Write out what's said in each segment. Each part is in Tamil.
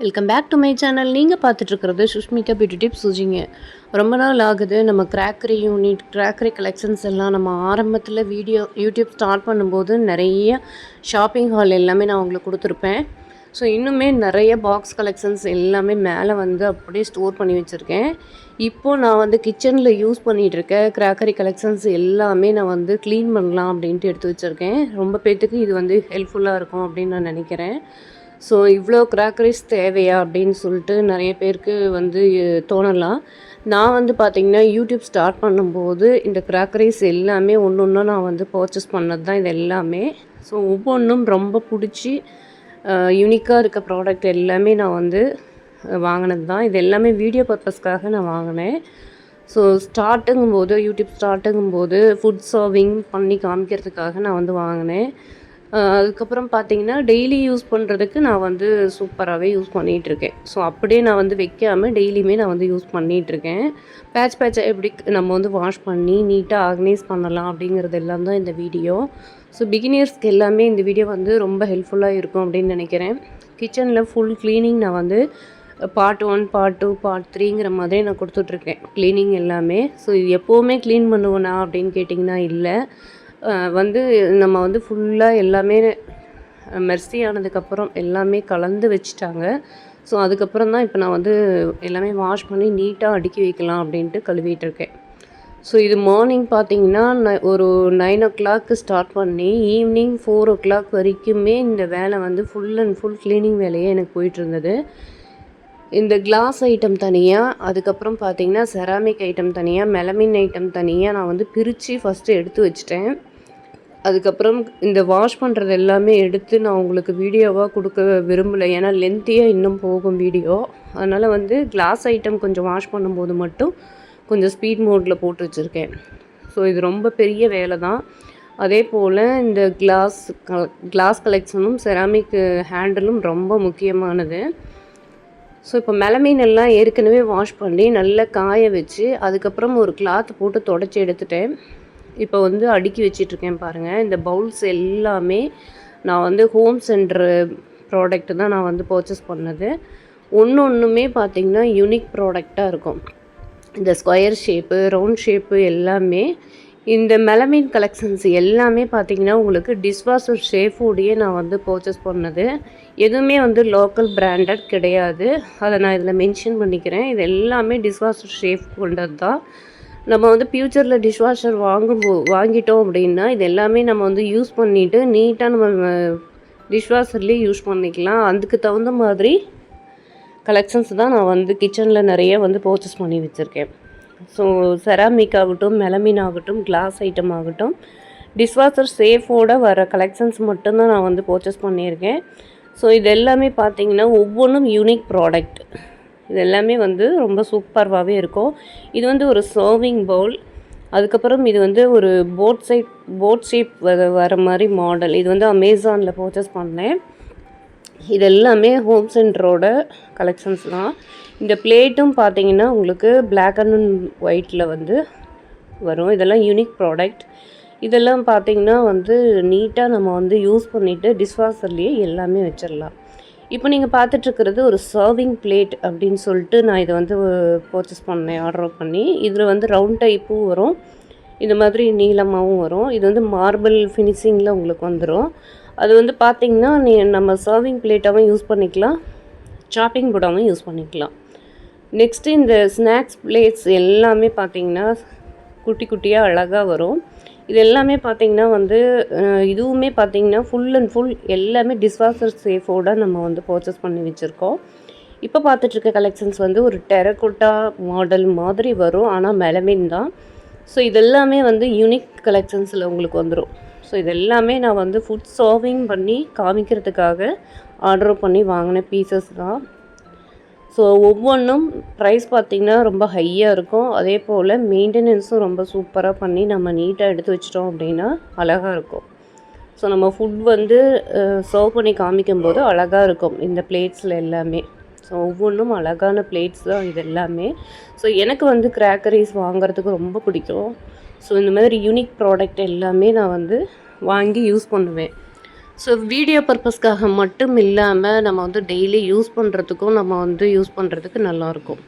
Welcome back to my channel நீங்கள் பார்த்துட்ருக்கிறது சுஷ்மிதா பியூட்டி டிப்ஸ் சுஜிங்க. ரொம்ப நாள் ஆகுது. நம்ம கிராக்கரி யூனிட் கிராக்கரி கலெக்ஷன்ஸ் எல்லாம் நம்ம ஆரம்பத்தில் வீடியோ யூடியூப் ஸ்டார்ட் பண்ணும்போது நிறைய ஷாப்பிங் ஹால் எல்லாமே நான் உங்களுக்கு கொடுத்துருப்பேன். ஸோ இன்னுமே நிறைய பாக்ஸ் கலெக்ஷன்ஸ் எல்லாமே மேலே வந்து அப்படியே ஸ்டோர் பண்ணி வச்சுருக்கேன். இப்போது நான் வந்து கிச்சனில் யூஸ் பண்ணிகிட்டு இருக்க கிராக்கரி கலெக்ஷன்ஸ் எல்லாமே நான் வந்து க்ளீன் பண்ணலாம் அப்படின்ட்டு எடுத்து வச்சுருக்கேன். ரொம்ப பேர்த்துக்கு இது வந்து ஹெல்ப்ஃபுல்லாக இருக்கும் அப்படின்னு நான் நினைக்கிறேன். ஸோ இவ்வளோ கிராக்கரிஸ் தேவையா அப்படின்னு சொல்லிட்டு நிறைய பேருக்கு வந்து தோணலாம். நான் வந்து பார்த்திங்கன்னா யூடியூப் ஸ்டார்ட் பண்ணும்போது இந்த கிராக்கரிஸ் எல்லாமே ஒன்று ஒன்றா நான் வந்து பர்ச்சேஸ் பண்ணது தான் இது எல்லாமே. ஸோ ஒவ்வொன்றும் ரொம்ப பிடிச்சி யூனிக்காக இருக்க ப்ராடக்ட் எல்லாமே நான் வந்து வாங்கினது தான் இது எல்லாமே வீடியோ பர்பஸ்க்காக நான் வாங்கினேன். ஸோ ஸ்டார்ட்டுங்கும் போது யூடியூப் ஸ்டார்ட்டுங்கும் போது ஃபுட் சர்விங் பண்ணி காமிக்கிறதுக்காக நான் வந்து வாங்கினேன். அதுக்கப்புறம் பார்த்தீங்கன்னா டெய்லி யூஸ் பண்ணுறதுக்கு நான் வந்து சூப்பராகவே யூஸ் பண்ணிகிட்ருக்கேன் ஸோ அப்படியே நான் வந்து வைக்காமல் டெய்லியுமே நான் வந்து யூஸ் பண்ணிகிட்ருக்கேன் பேட்ச் பேட்சாக எப்படி நம்ம வந்து வாஷ் பண்ணி நீட்டாக ஆர்கனைஸ் பண்ணலாம் அப்படிங்கிறது எல்லாம் தான் இந்த வீடியோ ஸோ பிகினியர்ஸ்க்கு எல்லாமே இந்த வீடியோ வந்து ரொம்ப ஹெல்ப்ஃபுல்லாக இருக்கும் அப்படின்னு நினைக்கிறேன். கிச்சனில் ஃபுல் க்ளீனிங் நான் வந்து part one part two part த்ரீங்கிற மாதிரி நான் கொடுத்துட்ருக்கேன் க்ளீனிங் எல்லாமே. ஸோ இது எப்போவுமே க்ளீன் பண்ணுவேனா அப்படின்னு கேட்டிங்கன்னா இல்லை. வந்து நம்ம வந்து ஃபுல்லாக எல்லாமே மெர்சி ஆனதுக்கப்புறம் எல்லாமே கலந்து வச்சுட்டாங்க. ஸோ அதுக்கப்புறம் தான் இப்போ நான் வந்து எல்லாமே வாஷ் பண்ணி நீட்டாக அடுக்கி வைக்கலாம் அப்படின்ட்டு கழுவிட்டு இருக்கேன். ஸோ இது மார்னிங் பார்த்தீங்கன்னா ந- ஒரு நைன் ஓ கிளாக்கு ஸ்டார்ட் பண்ணி ஈவினிங் ஃபோர் ஓ கிளாக் வரைக்குமே இந்த வேலை வந்து ஃபுல் அண்ட் ஃபுல் க்ளீனிங் வேலையே எனக்கு போயிட்டுருந்தது இந்த கிளாஸ் ஐட்டம் தனியாக அதுக்கப்புறம் பார்த்தீங்கன்னா செராமிக் ஐட்டம் தனியாக மெலமின் ஐட்டம் தனியாக நான் வந்து பிரித்து ஃபஸ்ட்டு எடுத்து வச்சிட்டேன். அதுக்கப்புறம் இந்த வாஷ் பண்ணுறது எல்லாமே எடுத்து நான் உங்களுக்கு வீடியோவாக கொடுக்க விரும்பலை. ஏன்னா லென்த்தியாக இன்னும் போகும் வீடியோ. அதனால் வந்து கிளாஸ் ஐட்டம் கொஞ்சம் வாஷ் பண்ணும்போது மட்டும் கொஞ்சம் ஸ்பீட் மோடில் போட்டு வச்சுருக்கேன். ஸோ இது ரொம்ப பெரிய வேலை தான். அதே போல் இந்த கிளாஸ் கிளாஸ் கலெக்ஷனும் செராமிக் ஹேண்டிலும் ரொம்ப முக்கியமானது. ஸோ இப்போ மிளமீன் எல்லாம் ஏற்கனவே வாஷ் பண்ணி நல்லா காய வச்சு அதுக்கப்புறம் ஒரு கிளாத் போட்டு தொடச்சி எடுத்துட்டேன். இப்போ வந்து அடுக்கி வச்சிட்ருக்கேன் பாருங்கள் இந்த பவுல்ஸ் எல்லாமே நான் வந்து ஹோம் சென்டர் ப்ராடக்ட் தான் நான் வந்து பர்ச்சேஸ் பண்ணது. ஒன்று ஒன்றுமே பார்த்திங்கன்னா யூனிக் ப்ராடக்டாக இருக்கும். இந்த ஸ்கொயர் ஷேப்பு ரவுண்ட் ஷேப்பு எல்லாமே இந்த மெலமின் கலெக்ஷன்ஸ் எல்லாமே பார்த்தீங்கன்னா உங்களுக்கு டிஷ்வாஷர் ஷேஃபோடையே நான் வந்து பர்ச்சேஸ் பண்ணது. எதுவுமே வந்து லோக்கல் பிராண்டட் கிடையாது. அதை நான் இதில் மென்ஷன் பண்ணிக்கிறேன். இது எல்லாமே டிஷ்வாஷர் ஷேஃப் கொண்டது தான் நம்ம வந்து ஃப்யூச்சரில் டிஷ்வாஷர் வாங்கும்போ வாங்கிட்டோம் அப்படின்னா இது எல்லாமே நம்ம வந்து யூஸ் பண்ணிவிட்டு நீட்டாக நம்ம டிஷ்வாஷர்லேயே யூஸ் பண்ணிக்கலாம். அதுக்கு தகுந்த மாதிரி கலெக்ஷன்ஸ் தான் நான் வந்து கிச்சனில் நிறைய வந்து பர்ச்சேஸ் பண்ணி வச்சுருக்கேன். ஸோ செராமிக் ஆகட்டும் மெலமின் ஆகட்டும் கிளாஸ் ஐட்டம் ஆகட்டும் டிஷ்வாஷர் சேஃபோட வர கலெக்ஷன்ஸ் மட்டும்தான் நான் வந்து பர்ச்சேஸ் பண்ணியிருக்கேன். ஸோ இது எல்லாமே பார்த்தீங்கன்னா ஒவ்வொன்றும் யூனிக் ப்ராடக்ட் இது எல்லாமே வந்து ரொம்ப சூப்பர்வாகவே இருக்கும். இது வந்து ஒரு சர்விங் பவுல் அதுக்கப்புறம் இது வந்து ஒரு போட் சைட் போட் ஷேப் வர வர மாதிரி மாடல் இது வந்து அமேசானில் பர்ச்சேஸ் பண்ணேன். இது எல்லாமே ஹோம் சென்டரோட கலெக்ஷன்ஸ் தான். இந்த பிளேட்டும் பார்த்தீங்கன்னா உங்களுக்கு பிளாக் அண்ட் ஒயிட்டில் வந்து வரும். இதெல்லாம் யூனிக் ப்ராடக்ட் இதெல்லாம் பார்த்தீங்கன்னா வந்து நீட்டாக நம்ம வந்து யூஸ் பண்ணிவிட்டு டிஷ்வாஷர்லேயே எல்லாமே வச்சிடலாம் இப்போ நீங்கள் பார்த்துட்ருக்கிறது ஒரு சர்விங் பிளேட் அப்படின்னு சொல்லிட்டு நான் இதை வந்து பர்ச்சேஸ் பண்ணேன் ஆர்டர் பண்ணி. இதில் வந்து ரவுண்ட் டைப்பும் வரும். இந்த மாதிரி நீளமாகவும் வரும். இது வந்து மார்பிள் ஃபினிஷிங்கில் உங்களுக்கு வந்துடும் அது வந்து பார்த்திங்கன்னா நீ நம்ம சர்விங் பிளேட்டாகவும் யூஸ் பண்ணிக்கலாம். சாப்பிங் போர்டாகவும் யூஸ் பண்ணிக்கலாம். நெக்ஸ்ட்டு இந்த ஸ்நாக்ஸ் பிளேட்ஸ் எல்லாமே பார்த்தீங்கன்னா குட்டி குட்டியாக அழகாக வரும். இது எல்லாமே பார்த்திங்கன்னா வந்து இதுவுமே பார்த்தீங்கன்னா ஃபுல் அண்ட் ஃபுல் எல்லாமே டிஸ்வாஷர் சேஃபோட நம்ம வந்து பர்ச்சேஸ் பண்ணி வச்சுருக்கோம். இப்போ பார்த்துட்ருக்க கலெக்ஷன்ஸ் வந்து ஒரு டெரகோட்டா மாடல் மாதிரி வரும். ஆனால் மெலமின் தான். ஸோ இதெல்லாமே வந்து யூனிக் கலெக்ஷன்ஸில் உங்களுக்கு வந்துடும் ஸோ இதெல்லாமே நான் வந்து ஃபுட் சர்விங் பண்ணி காமிக்கிறதுக்காக ஆர்டர் பண்ணி வாங்கின பீசஸ் தான். ஸோ ஒவ்வொன்றும் ப்ரைஸ் பார்த்திங்கன்னா ரொம்ப ஹையாக இருக்கும். அதே போல் மெயின்டெனன்ஸும் ரொம்ப சூப்பராக பண்ணி நம்ம நீட்டாக எடுத்து வச்சிட்டோம் அப்படின்னா அழகாக இருக்கும். ஸோ நம்ம ஃபுட் வந்து சர்வ் பண்ணி காமிக்கும்போது அழகாக இருக்கும். இந்த பிளேட்ஸில் எல்லாமே. ஸோ ஒவ்வொன்றும் அழகான பிளேட்ஸ் தான் இது எல்லாமே. ஸோ எனக்கு வந்து கிராக்கரிஸ் வாங்குறதுக்கு ரொம்ப பிடிக்கும். ஸோ இந்த மாதிரி யூனிக் ப்ராடக்ட் எல்லாமே நான் வந்து வாங்கி யூஸ் பண்ணுவேன். ஸோ வீடியோ பர்பஸ்க்காக மட்டும் இல்லாமல் நம்ம வந்து டெய்லி யூஸ் பண்ணுறதுக்கும் நம்ம வந்து யூஸ் பண்ணுறதுக்கு நல்லாயிருக்கும்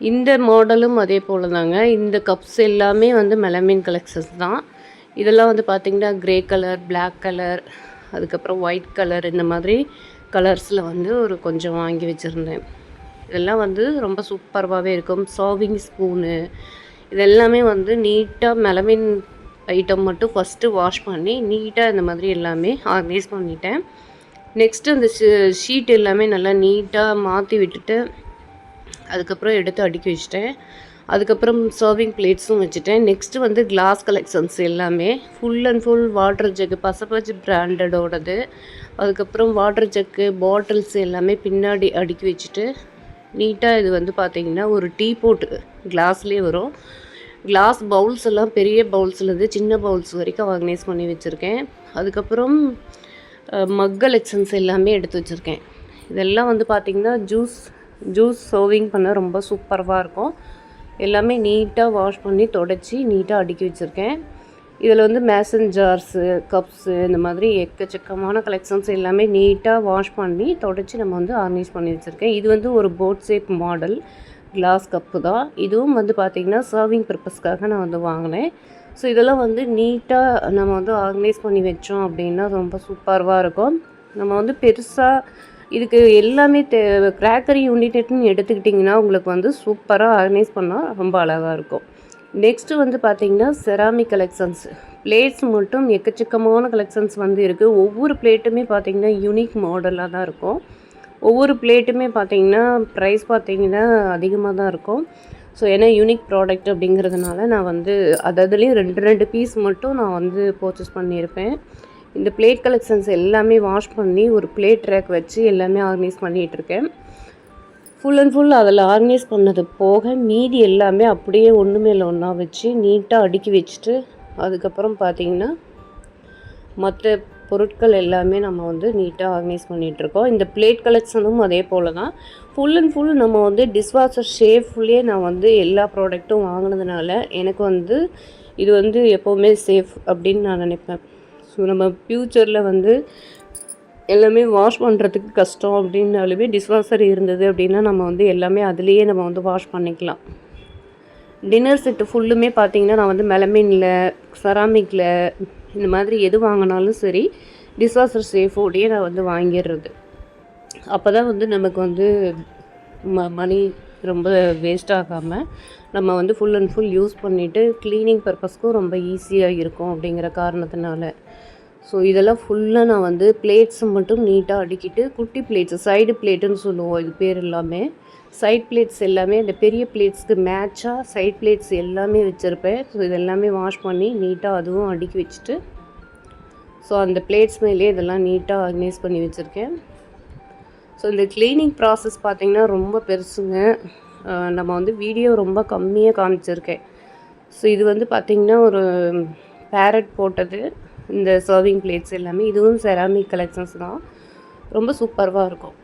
இந்த மாடலும் அதே போல் தாங்க இந்த கப்ஸ் எல்லாமே வந்து மெலமின் கலெக்ஷன்ஸ் தான். இதெல்லாம் வந்து பார்த்திங்கன்னா க்ரே கலர் பிளாக் கலர் அதுக்கப்புறம் ஒயிட் கலர் இந்த மாதிரி கலர்ஸில் வந்து ஒரு கொஞ்சம் வாங்கி வச்சுருந்தேன். இதெல்லாம் வந்து ரொம்ப சூப்பர்வாகவே இருக்கும். சர்விங் ஸ்பூனு இதெல்லாமே வந்து நீட்டாக மெலமின் ஐட்டம் மட்டும் ஃபஸ்ட்டு வாஷ் பண்ணி நீட்டாக இந்த மாதிரி எல்லாமே ஆர்கனைஸ் பண்ணிட்டேன். நெக்ஸ்ட்டு அந்த ஷீட் எல்லாமே நல்லா நீட்டாக மாற்றி விட்டுட்டு அதுக்கப்புறம் எடுத்து அடுக்கி வச்சுட்டேன். அதுக்கப்புறம் சர்விங் பிளேட்ஸும் வச்சுட்டேன். நெக்ஸ்ட்டு வந்து கிளாஸ் கலெக்ஷன்ஸ் எல்லாமே. Full and full water jug பசப்பச்சு பிராண்டடோடது அதுக்கப்புறம் வாட்டர் ஜக்கு பாட்டில்ஸ் எல்லாமே பின்னாடி அடுக்கி வச்சுட்டு நீட்டாக இது வந்து பார்த்திங்கன்னா ஒரு டீ போட்டு கிளாஸ்லேயே வரும். கிளாஸ் பவுல்ஸ் எல்லாம் பெரிய பவுல்ஸ்லேருந்து சின்ன பவுல்ஸ் வரைக்கும் ஆர்கனைஸ் பண்ணி வச்சுருக்கேன். அதுக்கப்புறம் மக் கலெக்ஷன்ஸ் எல்லாமே எடுத்து வச்சுருக்கேன். இதெல்லாம் வந்து பார்த்திங்கன்னா ஜூஸ் ஜூஸ் சர்விங் பண்ண ரொம்ப சூப்பராக இருக்கும். எல்லாமே நீட்டாக வாஷ் பண்ணி தொடச்சி நீட்டாக அடுக்கி வச்சுருக்கேன். இதில் வந்து மேசன் ஜார்ஸு கப்ஸு இந்த மாதிரி எக்கச்சக்கமான கலெக்ஷன்ஸ் எல்லாமே நீட்டாக வாஷ் பண்ணி தொடச்சி நம்ம வந்து ஆர்கனைஸ் பண்ணி வச்சுருக்கேன். இது வந்து ஒரு boat shape model glass cup தான். இதுவும் வந்து பார்த்திங்கன்னா சர்விங் பர்பஸ்க்காக நான் வந்து வாங்கினேன். ஸோ இதெல்லாம் வந்து நீட்டாக நம்ம வந்து ஆர்கனைஸ் பண்ணி வச்சோம் அப்படின்னா ரொம்ப சூப்பர்வாக இருக்கும். நம்ம வந்து பெருசாக இதுக்கு எல்லாமே தே கிராக்கரி யூனிட்னு எடுத்துக்கிட்டிங்கன்னா உங்களுக்கு வந்து சூப்பராக ஆர்கனைஸ் பண்ணால் ரொம்ப அழகாக இருக்கும். நெக்ஸ்ட்டு வந்து பார்த்திங்கன்னா செராமிக் கலெக்ஷன்ஸ் பிளேட்ஸ் மட்டும் எக்கச்சக்கமான கலெக்ஷன்ஸ் வந்து இருக்குது ஒவ்வொரு பிளேட்டுமே பார்த்திங்கன்னா யூனிக் மாடலாக தான் இருக்கும். ஒவ்வொரு பிளேட்டுமே பார்த்திங்கன்னா ப்ரைஸ் பார்த்திங்கன்னா அதிகமாக தான் இருக்கும். ஸோ ஏன்னா யூனிக் ப்ராடக்ட் அப்படிங்கிறதுனால நான் வந்து அதுலேயும் ரெண்டு ரெண்டு பீஸ் மட்டும் நான் வந்து பர்ச்சேஸ் பண்ணியிருப்பேன். இந்த பிளேட் கலெக்ஷன்ஸ் எல்லாமே வாஷ் பண்ணி ஒரு பிளேட் ரேக் வச்சு எல்லாமே ஆர்கனைஸ் பண்ணிகிட்ருக்கேன் ஃபுல் அண்ட் ஃபுல் அதில் ஆர்கனைஸ் பண்ணது போக மீதி எல்லாமே அப்படியே ஒன்று மேலே ஒன்றா வச்சு நீட்டாக அடுக்கி வச்சுட்டு அதுக்கப்புறம் பார்த்திங்கன்னா மற்ற பொருட்கள் எல்லாமே நம்ம வந்து நீட்டாக ஆர்கனைஸ் பண்ணிகிட்ருக்கோம் இந்த பிளேட் கலெக்ஷனும் அதே போல் தான் ஃபுல் அண்ட் ஃபுல் நம்ம வந்து டிஷ்வாஷர் ஷேஃப்லேயே நான் வந்து எல்லா ப்ராடக்ட்டும் வாங்கினதுனால எனக்கு வந்து இது வந்து எப்போவுமே சேஃப் அப்படின்னு நான் நினைப்பேன். ஸோ நம்ம ஃப்யூச்சரில் வந்து எல்லாமே வாஷ் பண்ணுறதுக்கு கஷ்டம் அப்படின்னாலுமே டிஷ்வாஷர் இருந்தது அப்படின்னா நம்ம வந்து எல்லாமே அதுலேயே நம்ம வந்து வாஷ் பண்ணிக்கலாம். டின்னர் செட்டு ஃபுல்லுமே பார்த்திங்கன்னா நான் வந்து மெலமினில் செராமிக்கில் இந்த மாதிரி எது வாங்கினாலும் சரி டிஷ்வாஷர் சேஃபோடையே நான் வந்து வாங்கிடுறது அப்போ தான் வந்து நமக்கு வந்து ம மணி ரொம்ப வேஸ்ட் ஆகாமல் நம்ம வந்து ஃபுல் அண்ட் ஃபுல் யூஸ் பண்ணிவிட்டு க்ளீனிங் பர்பஸ்க்கும் ரொம்ப ஈஸியாக இருக்கும் அப்படிங்கிற காரணத்தினால. ஸோ இதெல்லாம் ஃபுல்லாக நான் வந்து பிளேட்ஸ் மட்டும் நீட்டாக அடுக்கிட்டு குட்டி பிளேட்ஸ் சைடு பிளேட்டுன்னு சொல்லுவோம். இது பேர் எல்லாமே. சைட் பிளேட்ஸ் எல்லாமே இந்த பெரிய பிளேட்ஸ்க்கு மேட்சாக சைட் பிளேட்ஸ் எல்லாமே வச்சுருப்பேன். ஸோ இதெல்லாமே வாஷ் பண்ணி நீட்டாக அதுவும் அடுக்கி வச்சுட்டு ஸோ அந்த பிளேட்ஸ் மேலே இதெல்லாம் நீட்டாக ஆர்கனைஸ் பண்ணி வச்சுருக்கேன். ஸோ இந்த க்ளீனிங் ப்ராசஸ் பார்த்திங்கன்னா ரொம்ப பெருசுங்க. நம்ம வந்து வீடியோ ரொம்ப கம்மியாக காமிச்சிருக்கேன். ஸோ இது வந்து பார்த்திங்கன்னா ஒரு பேரட் போட்டது. இந்த சர்விங் பிளேட்ஸ் எல்லாமே இதுவும் செராமிக் கலெக்ஷன்ஸ் தான். ரொம்ப சூப்பராக இருக்கும்.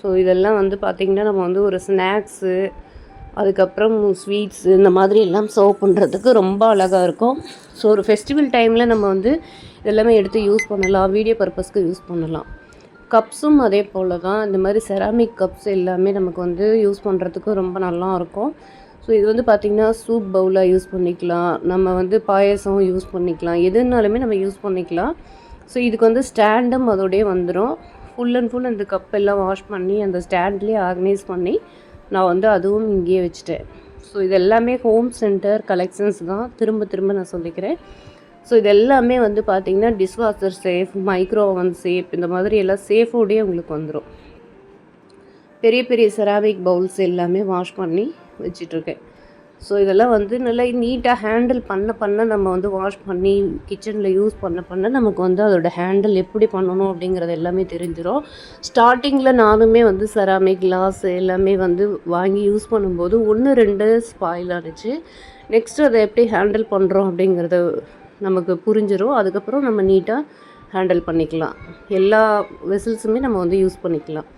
ஸோ இதெல்லாம் வந்து பார்த்திங்கன்னா நம்ம வந்து ஒரு ஸ்நாக்ஸு அதுக்கப்புறம் ஸ்வீட்ஸு இந்த மாதிரி எல்லாம் சர்வ் பண்ணுறதுக்கு ரொம்ப அழகாக இருக்கும். ஸோ ஒரு ஃபெஸ்டிவல் டைமில் நம்ம வந்து இதெல்லாமே எடுத்து யூஸ் பண்ணலாம். வீடியோ பர்பஸ்க்கு யூஸ் பண்ணலாம். கப்ஸும் அதே போல் தான் இந்த மாதிரி செராமிக் கப்ஸ் எல்லாமே நமக்கு வந்து யூஸ் பண்ணுறதுக்கு ரொம்ப நல்லா இருக்கும். ஸோ இது வந்து பார்த்திங்கன்னா சூப் பவுலாக யூஸ் பண்ணிக்கலாம். நம்ம வந்து பாயசம் யூஸ் பண்ணிக்கலாம். எதுனாலுமே நம்ம யூஸ் பண்ணிக்கலாம். ஸோ இதுக்கு வந்து ஸ்டாண்டும் அதோடய வந்துடும் ஃபுல் அண்ட் ஃபுல் அந்த கப்பெல்லாம் வாஷ் பண்ணி அந்த ஸ்டாண்ட்லேயே ஆர்கனைஸ் பண்ணி நான் வந்து அதுவும் இங்கேயே வச்சுட்டேன். ஸோ இது எல்லாமே ஹோம் சென்டர் கலெக்ஷன்ஸ் தான். திரும்ப திரும்ப நான் சொல்லிக்கிறேன். ஸோ இது எல்லாமே வந்து பார்த்திங்கன்னா dishwasher safe micro oven safe இந்த மாதிரி எல்லாம் சேஃபோடையே உங்களுக்கு வந்துடும் பெரிய பெரிய செராமிக் பவுல்ஸ் எல்லாமே வாஷ் பண்ணி வச்சிட்ருக்கேன். ஸோ இதெல்லாம் வந்து நல்லா நீட்டாக ஹேண்டில் பண்ண பண்ண நம்ம வந்து வாஷ் பண்ணி கிச்சனில் யூஸ் பண்ண பண்ண நமக்கு வந்து அதோட ஹேண்டில் எப்படி பண்ணணும் அப்படிங்கிறது எல்லாமே தெரிஞ்சிடும் ஸ்டார்டிங்கில் நானுமே வந்து செராமிக் கிளாஸ் எல்லாமே வந்து வாங்கி யூஸ் பண்ணும்போது ஒன்று ரெண்டு ஸ்பாயில் ஆனிச்சு. நெக்ஸ்ட் அதை எப்படி ஹேண்டில் பண்ணுறோம் அப்படிங்கிறத நமக்கு புரிஞ்சிடும் அதுக்கப்புறம் நம்ம நீட்டாக ஹேண்டில் பண்ணிக்கலாம். எல்லா வெசல்ஸுமே நம்ம வந்து யூஸ் பண்ணிக்கலாம்.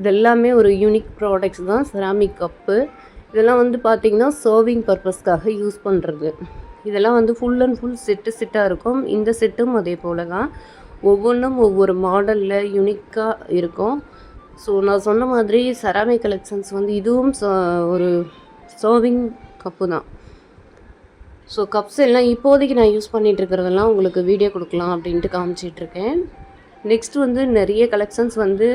இதெல்லாமே ஒரு யூனிக் ப்ராடக்ட்ஸ் தான். செராமிக் கப்பு இதெல்லாம் வந்து பார்த்திங்கன்னா சர்விங் பர்பஸ்க்காக யூஸ் பண்ணுறது இதெல்லாம் வந்து ஃபுல் அண்ட் ஃபுல் செட்டு செட்டாக இருக்கும். இந்த செட்டும் அதே போல் தான் ஒவ்வொன்றும் ஒவ்வொரு மாடலில் யூனிக்காக இருக்கும். ஸோ நான் சொன்ன மாதிரி செராமிக் கலெக்ஷன்ஸ் வந்து இதுவும் ஒரு சர்விங் கப்பு தான். ஸோ கப்ஸ் எல்லாம் இப்போதைக்கு நான் யூஸ் பண்ணிகிட்டு இருக்கிறதெல்லாம் உங்களுக்கு வீடியோ கொடுக்கலாம் அப்படின்ட்டு காமிச்சிட்ருக்கேன் நெக்ஸ்ட் வந்து நிறைய கலெக்ஷன்ஸ் வந்து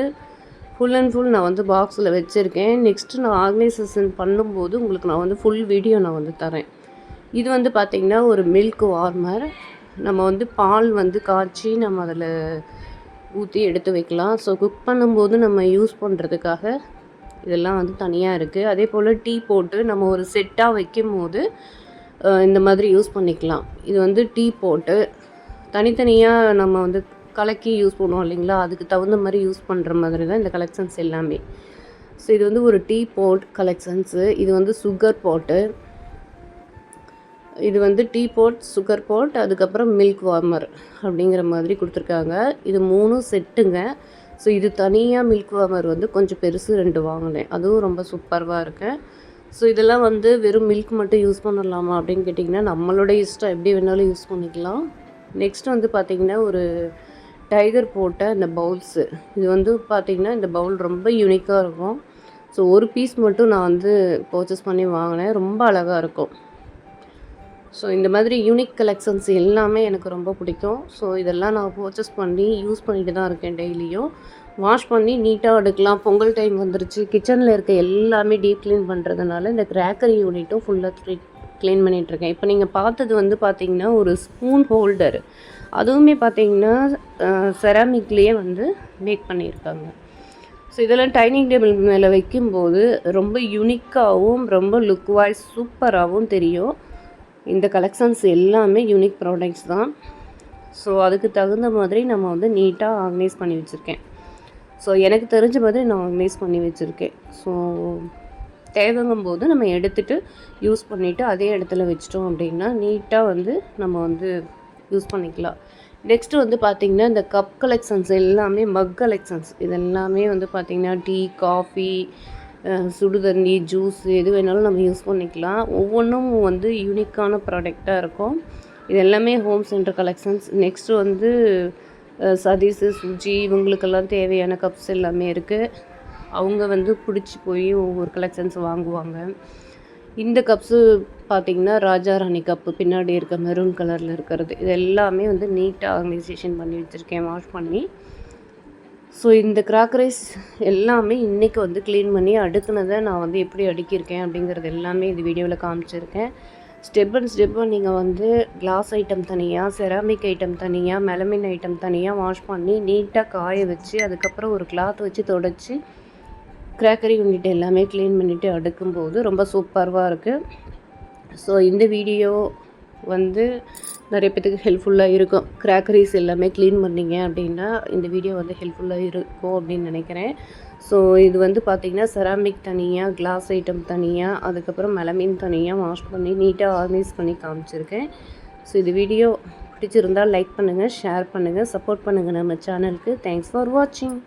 ஃபுல் அண்ட் ஃபுல் நான் வந்து பாக்ஸில் வச்சுருக்கேன். நெக்ஸ்ட்டு நான் ஆர்கனைசேஷன் பண்ணும்போது உங்களுக்கு நான் வந்து ஃபுல் வீடியோ நான் வந்து தரேன். இது வந்து பார்த்திங்கன்னா ஒரு மில்க் வார்மர் நம்ம வந்து பால் வந்து காய்ச்சி நம்ம அதில் ஊற்றி எடுத்து வைக்கலாம். ஸோ குக் பண்ணும்போது நம்ம யூஸ் பண்ணுறதுக்காக இதெல்லாம் வந்து தனியாக இருக்குது அதே போல் டீ போட்டு நம்ம ஒரு செட்டாக வைக்கும் போது இந்த மாதிரி யூஸ் பண்ணிக்கலாம். இது வந்து டீ போட்டு தனித்தனியாக நம்ம வந்து கலக்கி யூஸ் பண்ணுவோம் இல்லைங்களா? அதுக்கு தகுந்த மாதிரி யூஸ் பண்ணுற மாதிரி தான் இந்த கலெக்ஷன்ஸ் எல்லாமே. ஸோ இது வந்து ஒரு டீ போட் கலெக்ஷன்ஸு இது வந்து சுகர் போட்டு இது வந்து டீ போட் சுகர் போட் அதுக்கப்புறம் மில்க் வார்மர் அப்படிங்கிற மாதிரி கொடுத்துருக்காங்க. இது மூணும் செட்டுங்க ஸோ இது தனியாக மில்க் வார்மர் வந்து கொஞ்சம் பெருசு ரெண்டு வாங்கினேன். அதுவும் ரொம்ப சூப்பராக இருக்குது ஸோ இதெல்லாம் வந்து வெறும் மில்க் மட்டும் யூஸ் பண்ணலாமா அப்படின்னு கேட்டிங்கன்னா நம்மளோட இஷ்டம். எப்படி வேணாலும் யூஸ் பண்ணிக்கலாம். நெக்ஸ்ட் வந்து பார்த்திங்கன்னா ஒரு டைகர் போட்ட இந்த பவுல்ஸு இது வந்து பார்த்திங்கன்னா இந்த பவுல் ரொம்ப யூனிக்காக இருக்கும். ஸோ ஒரு பீஸ் மட்டும் நான் வந்து பர்ச்சேஸ் பண்ணி வாங்கினேன். ரொம்ப அழகாக இருக்கும். ஸோ இந்த மாதிரி யூனிக் கலெக்ஷன்ஸ் எல்லாமே எனக்கு ரொம்ப பிடிக்கும். ஸோ இதெல்லாம் நான் பர்ச்சேஸ் பண்ணி யூஸ் பண்ணிட்டு தான் இருக்கேன் டெய்லியும் வாஷ் பண்ணி நீட்டாக எடுக்கலாம் பொங்கல் டைம் வந்துருச்சு. கிச்சனில் இருக்க எல்லாமே டீப் க்ளீன் பண்ணுறதுனால இந்த கிராக்கரி யூனிட்டும் ஃபுல்லாக க்ளீன் பண்ணிகிட்ருக்கேன் இப்போ நீங்கள் பார்த்தது வந்து பார்த்திங்கன்னா ஒரு ஸ்பூன் ஹோல்டர் அதுவுமே பார்த்திங்கன்னா செராமிக்லேயே வந்து மேக் பண்ணியிருக்காங்க. ஸோ இதெல்லாம் டைனிங் டேபிள் மேலே வைக்கும்போது ரொம்ப யூனிக்காகவும் ரொம்ப லுக் வாய்ஸ் சூப்பராகவும் தெரியும். இந்த கலெக்ஷன்ஸ் எல்லாமே யூனிக் ப்ராடக்ட்ஸ் தான். ஸோ அதுக்கு தகுந்த மாதிரி நம்ம வந்து நீட்டாக ஆர்கனைஸ் பண்ணி வச்சுருக்கேன். ஸோ எனக்கு தெரிஞ்ச மாதிரி நான் ஆர்கனைஸ் பண்ணி வச்சுருக்கேன். ஸோ தேவைங்கும் போது நம்ம எடுத்துகிட்டு யூஸ் பண்ணிவிட்டு அதே இடத்துல வச்சிட்டோம் அப்படின்னா நீட்டாக வந்து நம்ம வந்து யூஸ் பண்ணிக்கலாம். நெக்ஸ்ட்டு வந்து பார்த்திங்கன்னா இந்த கப் கலெக்ஷன்ஸ் எல்லாமே மக் கலெக்ஷன்ஸ் இது எல்லாமே வந்து பார்த்திங்கன்னா டீ காஃபி சுடு தண்ணி ஜூஸ் எது வேணாலும் நம்ம யூஸ் பண்ணிக்கலாம். ஒவ்வொன்றும் வந்து யூனிக்கான ப்ராடக்டாக இருக்கும். இது எல்லாமே ஹோம் சென்டர் கலெக்ஷன்ஸ் நெக்ஸ்ட்டு வந்து சதீஸு சுஜி இவங்களுக்கெல்லாம் தேவையான கப்ஸ் எல்லாமே இருக்குது அவங்க வந்து பிடிச்சி போய் ஒவ்வொரு கலெக்ஷன்ஸ் வாங்குவாங்க. இந்த கப்ஸு பார்த்திங்கன்னா ராஜா ராணி கப்பு பின்னாடி இருக்க மெரூன் கலரில் இருக்கிறது. இது எல்லாமே வந்து நீட்டாக ஆர்கனைசேஷன் பண்ணி வச்சுருக்கேன் வாஷ் பண்ணி. ஸோ இந்த கிராக்கரிஸ் எல்லாமே இன்றைக்கி வந்து க்ளீன் பண்ணி அடுக்குனதை நான் வந்து எப்படி அடுக்கியிருக்கேன் அப்படிங்கிறது எல்லாமே இந்த வீடியோவில் காமிச்சிருக்கேன். ஸ்டெப் அண்ட் ஸ்டெப்பாக நீங்கள் வந்து கிளாஸ் ஐட்டம் தனியாக செராமிக் ஐட்டம் தனியாக மெலமின் ஐட்டம் தனியாக வாஷ் பண்ணி நீட்டாக காய வச்சு அதுக்கப்புறம் ஒரு கிளாத் வச்சு தொடச்சி கிராக்கரி யூனிட் எல்லாமே க்ளீன் பண்ணிவிட்டு அடுக்கும்போது ரொம்ப சூப்பர்வாக இருக்குது ஸோ இந்த வீடியோ வந்து நிறைய பேத்துக்கு ஹெல்ப்ஃபுல்லாக இருக்கும். கிராக்கரிஸ் எல்லாமே க்ளீன் பண்ணிங்க அப்படின்னா இந்த வீடியோ வந்து ஹெல்ப்ஃபுல்லாக இருக்கும் அப்படின்னு நினைக்கிறேன். ஸோ இது வந்து பார்த்திங்கன்னா செராமிக் தனியாக கிளாஸ் ஐட்டம் தனியாக அதுக்கப்புறம் மெலமின் தனியாக வாஷ் பண்ணி நீட்டாக ஆர்கனைஸ் பண்ணி காமிச்சிருக்கேன். ஸோ இது வீடியோ பிடிச்சிருந்தால் லைக் பண்ணுங்கள் ஷேர் பண்ணுங்கள் சப்போர்ட் பண்ணுங்கள் நம்ம சேனலுக்கு தேங்க்ஸ் ஃபார் வாட்சிங்